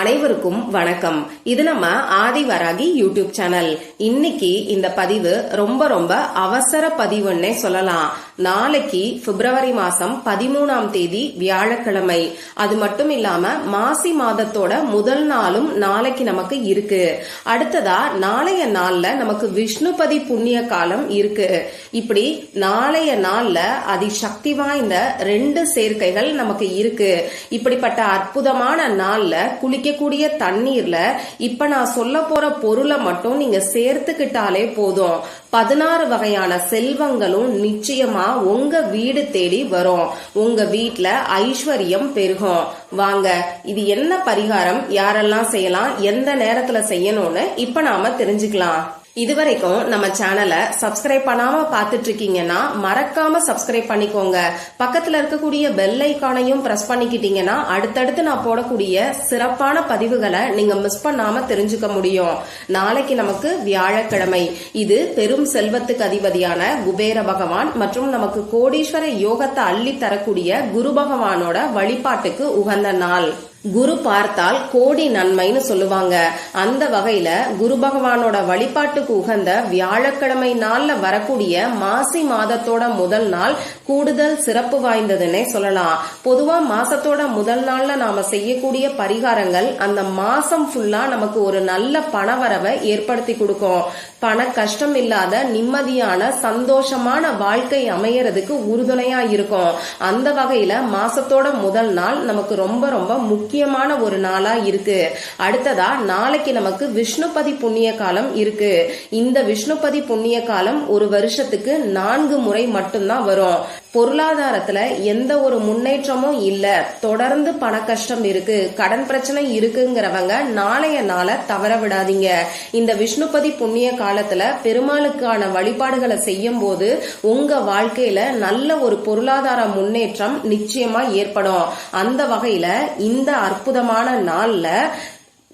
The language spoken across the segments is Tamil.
அனைவருக்கும் வணக்கம். இது நம்ம ஆதிவராகி யூடியூப் சேனல். இன்னைக்கு இந்த பதிவு ரொம்ப ரொம்ப அவசர பதிவுன்னே சொல்லலாம். நாளைக்கு பிப்ரவரி மாசம் பதிமூணாம் தேதி வியாழக்கிழமை. அது மட்டும் இல்லாம மாசி மாதத்தோட முதல் நாளும் நாளைக்கு நமக்கு இருக்கு. அடுத்ததா நாளைய நாள்ல நமக்கு விஷ்ணுபதி புண்ணிய காலம் இருக்கு. இப்படி நாளைய நாள்ல அதி சக்தி வாய்ந்த ரெண்டு சேர்க்கைகள் நமக்கு இருக்கு. இப்படிப்பட்ட அற்புதமான நாள்ல குடிக்கக்கூடிய தண்ணீர்ல இப்ப நான் சொல்ல போற பொருளை மட்டும் நீங்க சேர்த்துக்கிட்டாலே போதும். பதினாறு வகையான செல்வங்களும் நிச்சயமா உங்க வீடு தேடி வரும். உங்க வீட்டுல ஐஸ்வர்யம் பெருகும். வாங்க இது என்ன பரிகாரம்? யாரெல்லாம் செய்யலாம்? எந்த நேரத்துல செய்யணும்னு இப்ப நாம தெரிஞ்சுக்கலாம். இதுவரைக்கும் நம்ம சேனலை சப்ஸ்கிரைப் பண்ணாம பார்த்துட்டு இருக்கீங்கன்னா மறக்காம சப்ஸ்கிரைப் பண்ணிக்கோங்க. பக்கத்துல இருக்கக்கூடிய பெல் ஐக்கானையும் பிரஸ் பண்ணிக்கிட்டீங்கன்னா அடுத்தடுத்து நான் போடக்கூடிய சிறப்பான பதிவுகளை நீங்க மிஸ் பண்ணாம தெரிஞ்சுக்க முடியும். நாளைக்கு நமக்கு வியாழக்கிழமை. இது பெரும் செல்வத்துக்கு அதிபதியான குபேர பகவான் மற்றும் நமக்கு கோடீஸ்வர யோகத்தை அள்ளி தரக்கூடிய குரு பகவானோட வழிபாட்டுக்கு உகந்த நாள். குரு பார்த்தால் கோடி நன்மைன்னு சொல்லுவாங்க. அந்த வகையில குரு பகவானோட வழிபாட்டுக்கு உகந்த வியாழக்கிழமை நாள்ல வரக்கூடிய மாசி மாதத்தோட முதல் நாள் கூடுதல் சிறப்பு வாய்ந்ததுன்னே சொல்லலாம். பொதுவா மாசத்தோட முதல் நாள்ல நாம செய்யக்கூடிய பரிகாரங்கள் அந்த மாசம் ஃபுல்லா நமக்கு ஒரு நல்ல பணவரவை ஏற்படுத்தி கொடுக்கும். பண கஷ்டம் இல்லாத நிம்மதியான சந்தோஷமான வாழ்க்கை அமையறதுக்கு உறுதுணையா இருக்கும். அந்த வகையில மாசத்தோட முதல் நாள் நமக்கு ரொம்ப ரொம்ப முக்கியமான ஒரு நாளா இருக்கு. அடுத்ததா நாளைக்கு நமக்கு விஷ்ணுபதி புண்ணிய காலம் இருக்கு. இந்த விஷ்ணுபதி புண்ணிய காலம் ஒரு வருஷத்துக்கு நான்கு முறை மட்டும்தான் வரும். பொருளாதாரத்துல எந்த ஒரு முன்னேற்றமும் இல்ல. தொடர்ந்து பண கஷ்டம் இருக்கு. கடன் பிரச்சனை இருக்குங்கிறவங்க நாளைய நாளை தவற விடாதீங்க. இந்த விஷ்ணுபதி புண்ணிய காலத்துல பெருமாளுக்கான வழிபாடுகளை செய்யும் போது உங்க வாழ்க்கையில நல்ல ஒரு பொருளாதார முன்னேற்றம் நிச்சயமா ஏற்படும். அந்த வகையில இந்த அற்புதமான நாள்ல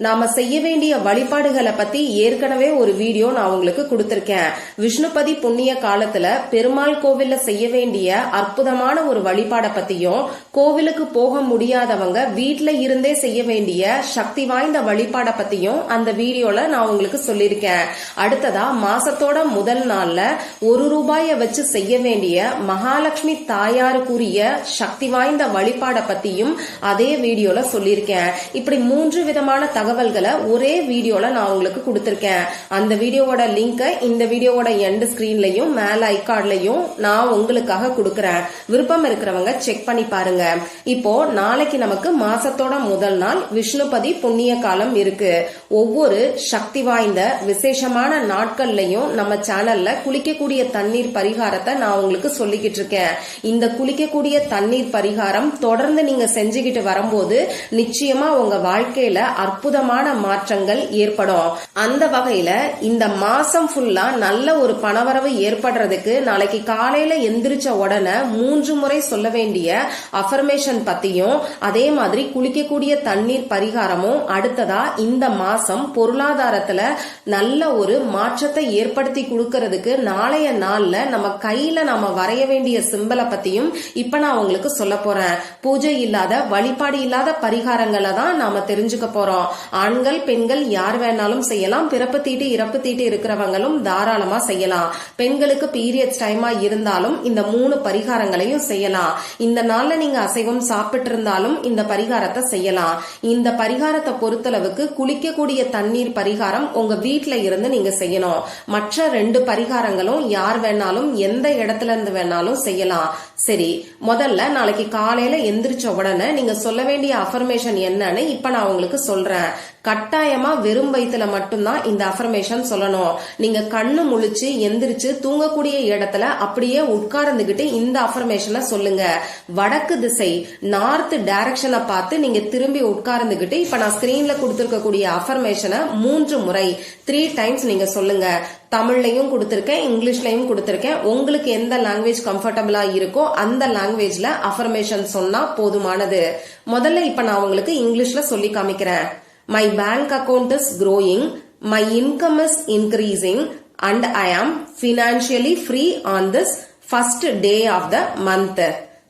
நாம செய்ய வேண்டிய வழிபாடுகளை பத்தி ஏற்கனவே ஒரு வீடியோ நான் உங்களுக்கு கொடுத்திருக்கேன். விஷ்ணுபதி புண்ணிய காலத்துல பெருமாள் கோவில்ல செய்ய வேண்டிய அற்புதமான ஒரு வழிபாடை பத்தியும் கோவிலுக்கு போக முடியாதவங்க வீட்ல இருந்தே செய்ய வேண்டிய சக்தி வாய்ந்த வழிபாடை பத்தியும் அந்த வீடியோல நான் உங்களுக்கு சொல்லியிருக்கேன். அடுத்ததா மாசத்தோட முதல் நாள்ல ஒரு ரூபாய வச்சு செய்ய வேண்டிய மகாலட்சுமி தாயாருக்குரிய சக்தி வாய்ந்த வழிபாடை பத்தியும் அதே வீடியோல சொல்லியிருக்கேன். இப்படி மூன்று விதமான தகவல் தகவல்களை ஒரே வீடியோல நான் உங்களுக்கு கொடுத்துருக்கேன். அந்த வீடியோவோட லிங்கை இந்த வீடியோவோட எண்ட் ஸ்கிரீன்லயும் மேல ஐகார்ட்லயும் நான் உங்களுக்காக கொடுக்கறேன். விருப்பம் இருக்கிறவங்க செக் பண்ணி பாருங்க. இப்போ நாளைக்கு நமக்கு மாசத்தோட முதல் நாள் விஷ்ணுபதி புண்ணிய காலம் இருக்கு. ஒவ்வொரு சக்தி வாய்ந்த விசேஷமான நாட்கள்லயும் நம்ம சேனல்ல குளிக்கக்கூடிய தண்ணீர் பரிகாரத்தை நான் உங்களுக்கு சொல்லிக்கிட்டு இருக்கேன். இந்த குளிக்கக்கூடிய தண்ணீர் பரிகாரம் தொடர்ந்து நீங்க செஞ்சுக்கிட்டு வரும்போது நிச்சயமா உங்க வாழ்க்கையில அற்புதம் அற்புதமான மாற்றங்கள் ஏற்படும். அந்த வகையில இந்த மாசம் ஃபுல்லா நல்ல ஒரு பணவரவு ஏற்படுறதுக்கு நாளைக்கு காலையில எந்திரிச்ச உடனே மூன்று முறை சொல்ல வேண்டிய அஃபர்மேஷன் பத்தியும் அதே மாதிரி குளிக்கக்கூடிய தண்ணீர் பரிகாரமும் அடுத்ததா இந்த மாசம் பொருளாதாரத்துல நல்ல ஒரு மாற்றத்தை ஏற்படுத்தி கொடுக்கறதுக்கு நாளைய நாள்ல நம்ம கையில நாம வரைய வேண்டிய சிம்பலை பத்தியும் இப்ப நான் உங்களுக்கு சொல்ல போறேன். பூஜை இல்லாத வழிபாடு இல்லாத பரிகாரங்களை தான் நாம தெரிஞ்சுக்க போறோம். ஆண்கள் பெண்கள் யார் வேணாலும் செய்யலாம். பிறப்பு தீட்டு இறப்பு தீட்டு இருக்கிறவங்களும் தாராளமா செய்யலாம். பெண்களுக்கு பீரியட்ஸ் டைமா இருந்தாலும் இந்த மூணு பரிகாரங்களையும் செய்யலாம். இந்த நாள்ல நீங்க அசைவம் சாப்பிட்டு இருந்தாலும் இந்த பரிகாரத்தை செய்யலாம். இந்த பரிகாரத்தை பொறுத்தளவுக்கு குளிக்கக்கூடிய தண்ணீர் பரிகாரம் உங்க வீட்டுல இருந்து நீங்க செய்யணும். மற்ற ரெண்டு பரிகாரங்களும் யார் வேணாலும் எந்த இடத்துல இருந்து வேணாலும் செய்யலாம். சரி முதல்ல நாளைக்கு காலையில எந்திரிச்ச உடனே நீங்க சொல்ல வேண்டிய அஃபர்மேஷன் என்னன்னு இப்ப நான் உங்களுக்கு சொல்றேன். கட்டாயமா வெறும் வயிற்றுல மட்டும்தான் இந்த அஃபர்மேஷன் சொல்லணும். நீங்க கண்ணு முழிச்சு எந்திரிச்சு தூங்கக்கூடிய இடத்துல அப்படியே உட்கார்ந்துகிட்டு இந்த அஃபர்மேஷனை சொல்லுங்க. வடக்கு திசை நார்த் டைரக்ஷனை பார்த்து நீங்க திரும்பி உட்கார்ந்துகிட்டு இப்ப நான் ஸ்கிரீன்ல கொடுத்துருக்கக்கூடிய அஃபர்மேஷனை மூன்று முறை த்ரீ டைம்ஸ் நீங்க சொல்லுங்க. தமிழ்லையும் கொடுத்துருக்கேன் இங்கிலீஷ்லையும் கொடுத்துருக்கேன். உங்களுக்கு எந்த லாங்குவேஜ் கம்ஃபர்டபுளா இருக்கோ அந்த லாங்குவேஜ்ல அஃபர்மேஷன் சொன்னா போதுமானது. முதல்ல இப்ப நான் உங்களுக்கு இங்கிலீஷ்ல சொல்லி காமிக்கிறேன். My bank account is growing, my income is increasing, and I am financially free on this first day of the month.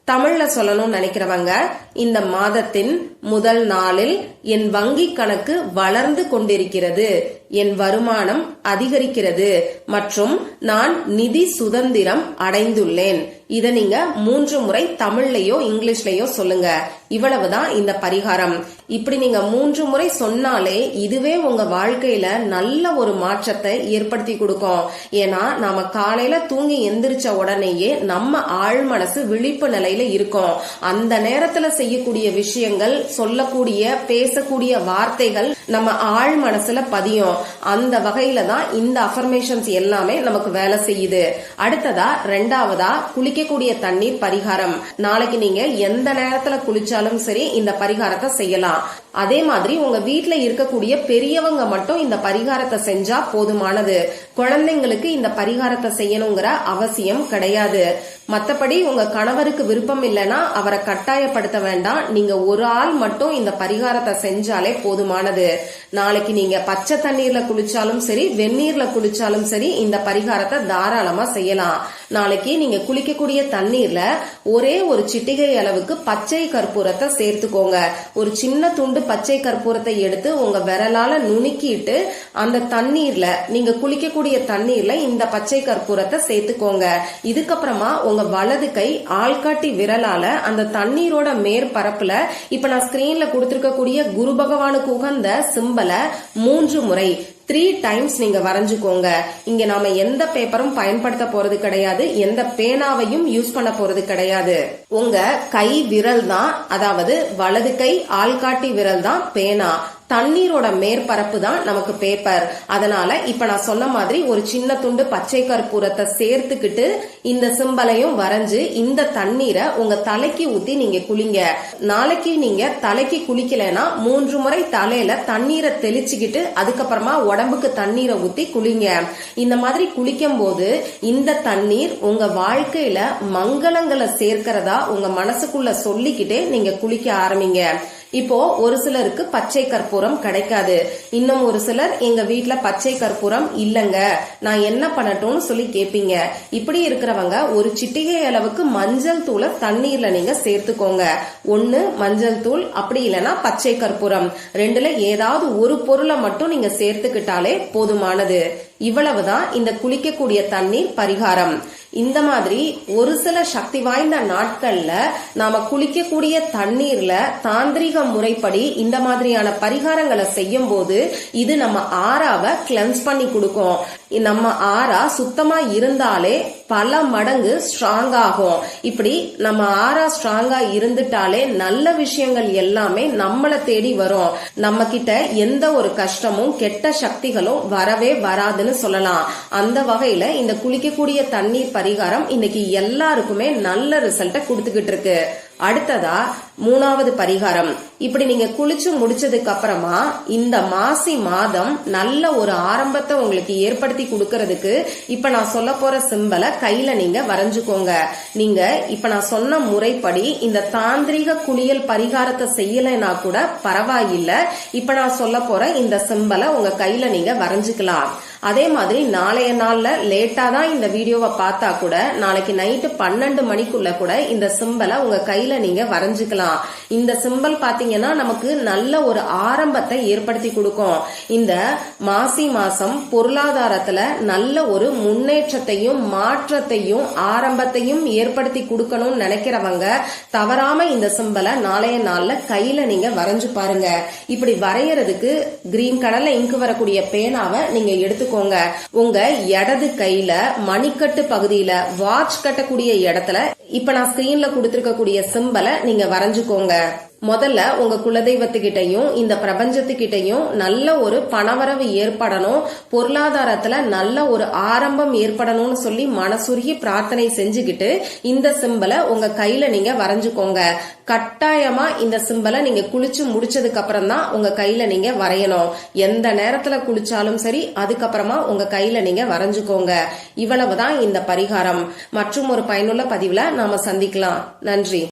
தமிழ்ல சொல்லணும்னு நினைக்கிறவங்க இந்த மாதத்தின் முதல் நாளில் என் வங்கி கணக்கு வளர்ந்து கொண்டிருக்கிறது. என் வருமானம் அதிகரிக்கிறது. மற்றும் நான் நிதி சுதந்திரம் அடைந்துள்ளேன். இதை நீங்க மூன்று முறை தமிழ்லயோ இங்கிலீஷ்லயோ சொல்லுங்க. இவ்வளவுதான் இந்த பரிகாரம். இப்படி நீங்க மூன்று முறை சொன்னாலே இதுவே உங்க வாழ்க்கையில நல்ல ஒரு மாற்றத்தை ஏற்படுத்தி கொடுக்கும். ஏன்னா நாம காலையில தூங்கி எந்திரிச்ச உடனேயே நம்ம ஆழ் மனசு விழிப்பு நிலையில இருக்கும். அந்த நேரத்துல செய்யக்கூடிய விஷயங்கள் சொல்லக்கூடிய பேசக்கூடிய வார்த்தைகள் நம்ம ஆழ் மனசுல பதியும். அந்த வகையில தான் இந்த அஃபர்மேஷன்ஸ் எல்லாமே நமக்கு வேலை செய்யுது. அடுத்ததா ரெண்டாவதா குளிக்கக்கூடிய தண்ணீர் பரிகாரம். நாளைக்கு நீங்க எந்த நேரத்துல குளிச்சாலும் சரி இந்த பரிகாரத்தை செய்யலாம். அதே மாதிரி உங்க வீட்டுல இருக்கக்கூடிய பெரியவங்க மட்டும் இந்த பரிகாரத்தை செஞ்சா போதுமானது. குழந்தைங்களுக்கு இந்த பரிகாரத்தை செய்யணுங்கிற அவசியம் கிடையாது. மத்தபடி உங்க கணவருக்கு விருப்பம் இல்லைன்னா அவரை கட்டாயப்படுத்த வேண்டாம். நீங்க ஒரு ஆள் மட்டும் இந்த பரிகாரத்தை செஞ்சாலே போதுமானது. நாளைக்கு நீங்க பச்சை தண்ணீர்ல குளிச்சாலும் சரி வெந்நீர்ல குளிச்சாலும் சரி இந்த பரிகாரத்தை தாராளமா செய்யலாம். நாளைக்கு நீங்க குளிக்கக்கூடிய தண்ணீர்ல ஒரே ஒரு சிட்டிகை அளவுக்கு பச்சை கற்பூரத்தை சேர்த்துக்கோங்க. ஒரு சின்ன துண்டு பச்சை கற்பூரத்தை எடுத்து உங்க விரலால நுணுக்கிட்டு அந்த தண்ணீர்ல நீங்க குளிக்கக்கூடிய தண்ணீர்ல இந்த பச்சை கற்பூரத்தை சேர்த்துக்கோங்க. இதுக்கப்புறமா உங்க வலது கை ஆள்காட்டி விரலால அந்த தண்ணீரோட மேற்பரப்புல இப்ப நான் ஸ்கிரீன்ல கொடுத்திருக்கக்கூடிய குரு பகவானுக்கு உகந்த சிம்பலை மூன்று முறை த்ரீ டைம்ஸ் நீங்க வரைஞ்சுக்கோங்க. இங்க நாம எந்த பேப்பரும் பயன்படுத்த போறது கிடையாது. எந்த பேனாவையும் யூஸ் பண்ண போறது கிடையாது. உங்க கை விரல் தான் அதாவது வலது கை ஆள்காட்டி விரல் தான் பேனா. தண்ணீரோட மேற்பரப்பு தான் நமக்கு பேப்பர் அதனால இப்ப நான் சொன்ன மாதிரி ஒரு சின்ன துண்டு பச்சை கற்பூரத்தை சேர்த்துக்கிட்டு இந்த சிம்பலையும் வரைஞ்சு இந்த தண்ணீரை உங்க தலைக்கு ஊத்தி நீங்க குளிங்க. நாளைக்கு நீங்க தலைக்கு குளிக்கலைன்னா மூன்று முறை தலையில தண்ணீரை தெளிச்சுக்கிட்டு அதுக்கப்புறமா உடம்புக்கு தண்ணீரை ஊத்தி குளிங்க. இந்த மாதிரி குளிக்கும் போது இந்த தண்ணீர் உங்க வாழ்க்கையில மங்களங்களை சேர்க்கிறதா உங்க மனசுக்குள்ள சொல்லிக்கிட்டே நீங்க குளிக்க ஆரம்பிங்க. இப்போ ஒரு சிலருக்கு பச்சை கற்பூரம் கிடைக்காது. இன்னும் ஒரு சிலர் எங்க வீட்டுல பச்சை கற்பூரம் இல்லங்க. நான் என்ன பண்ணட்டும்னு சொல்லி கேப்பீங்க. இப்படி இருக்கிறவங்க ஒரு சிட்டிகை அளவுக்கு மஞ்சள் தூளை தண்ணீர்ல நீங்க சேர்த்துக்கோங்க. ஒன்னு மஞ்சள் தூள் அப்படி இல்லைன்னா பச்சை கற்பூரம். ரெண்டுல ஏதாவது ஒரு பொருளை மட்டும் நீங்க சேர்த்துக்கிட்டாலே போதுமானது. இவ்வளவுதான் இந்த குளிக்கக்கூடிய தண்ணீர் பரிகாரம். இந்த மாதிரி ஒரு சில சக்தி வாய்ந்த நாட்கள்ல நாம குளிக்கக்கூடிய தண்ணீர்ல தாந்திரிக முறைப்படி இந்த மாதிரியான பரிகாரங்களை செய்யும் போது இது நம்ம ஆறாவை கிளென்ஸ் பண்ணி கொடுக்கும். நம்ம ஆறா சுத்தமா இருந்தாலே பல மடங்கு ஸ்ட்ராங் ஆகும். இப்படி நம்ம ஆறா ஸ்ட்ராங்கா இருந்துட்டாலே நல்ல விஷயங்கள் எல்லாமே நம்மளை தேடி வரும். நம்ம கிட்ட எந்த ஒரு கஷ்டமும் கெட்ட சக்திகளும் வரவே வராதுன்னு சொல்லலாம். அந்த வகையில இந்த குளிக்கக்கூடிய தண்ணீர் பரிகாரம் இன்னைக்கு எல்லாருக்குமே நல்ல ரிசல்ட்டை கொடுத்துக்கிட்டு இருக்கு. அடுத்ததா மூணாவது பரிகாரம். இப்படி நீங்க குளிச்சு முடிச்சதுக்கு அப்புறமா இந்த மாசி மாதம் நல்ல ஒரு ஆரம்பத்தை உங்களுக்கு ஏற்படுத்தி கொடுக்கறதுக்கு இப்ப நான் சொல்ல போற சிம்பலை கையில நீங்க வரைஞ்சுக்கோங்க. நீங்க இப்ப நான் சொன்ன முறைப்படி இந்த தாந்திரிக குளியல் பரிகாரத்தை செய்யலைன்னா கூட பரவாயில்லை. இப்ப நான் சொல்ல போற இந்த சிம்பலை உங்க கையில நீங்க வரைஞ்சுக்கலாம். அதே மாதிரி நாளைய நாள்ல லேட்டா தான் இந்த வீடியோவை பார்த்தா கூட நாளைக்கு நைட்டு பன்னெண்டு மணிக்குள்ள கூட இந்த சிம்பலை உங்க கையில நீங்க வரைஞ்சுக்கலாம். இந்த சிம்பல் பாத்தீங்கன்னா நமக்கு நல்ல ஒரு ஆரம்பத்தை ஏற்படுத்தி கொடுக்கும். இந்த மாசி மாசம் பொருளாதாரத்துல நல்ல ஒரு முன்னேற்றத்தையும் மாற்றத்தையும் ஆரம்பத்தையும் ஏற்படுத்தி கொடுக்கணும்னு நினைக்கிறவங்க தவறாம இந்த சிம்பலை நாளைய நாள்ல கையில நீங்க வரைஞ்சு பாருங்க. இப்படி வரைகிறதுக்கு கிரீன் கலர்ல இங்கு வரக்கூடிய பேனாவை நீங்க வச்சுக்கோங்க. உங்க இடது கையில மணிக்கட்டு பகுதியில வாட்ச் கட்டக்கூடிய இடத்துல இப்ப நான் ஸ்கிரீன்ல கொடுத்திருக்கக்கூடிய சிம்பலை நீங்க வரைஞ்சுக்கோங்க. முதல்ல உங்க குலதெய்வத்துக்கிட்டையும் இந்த பிரபஞ்சத்துக்கிட்டையும் நல்ல ஒரு பணவரவு ஏற்படணும். பொருளாதாரத்துல நல்ல ஒரு ஆரம்பம் ஏற்படணும்னு சொல்லி மனசுருகி பிரார்த்தனை செஞ்சுக்கிட்டு இந்த சிம்பலை உங்க கையில நீங்க வரைஞ்சுக்கோங்க. கட்டாயமா இந்த சிம்பலை நீங்க குளிச்சு முடிச்சதுக்கு அப்புறம் தான் உங்க கையில நீங்க வரையணும். எந்த நேரத்துல குளிச்சாலும் சரி அதுக்கப்புறமா உங்க கையில நீங்க வரைஞ்சுக்கோங்க. இவ்வளவுதான் இந்த பரிகாரம். மற்றும் ஒரு பயனுள்ள பதிவுல நாம சந்திக்கலாம். நன்றி.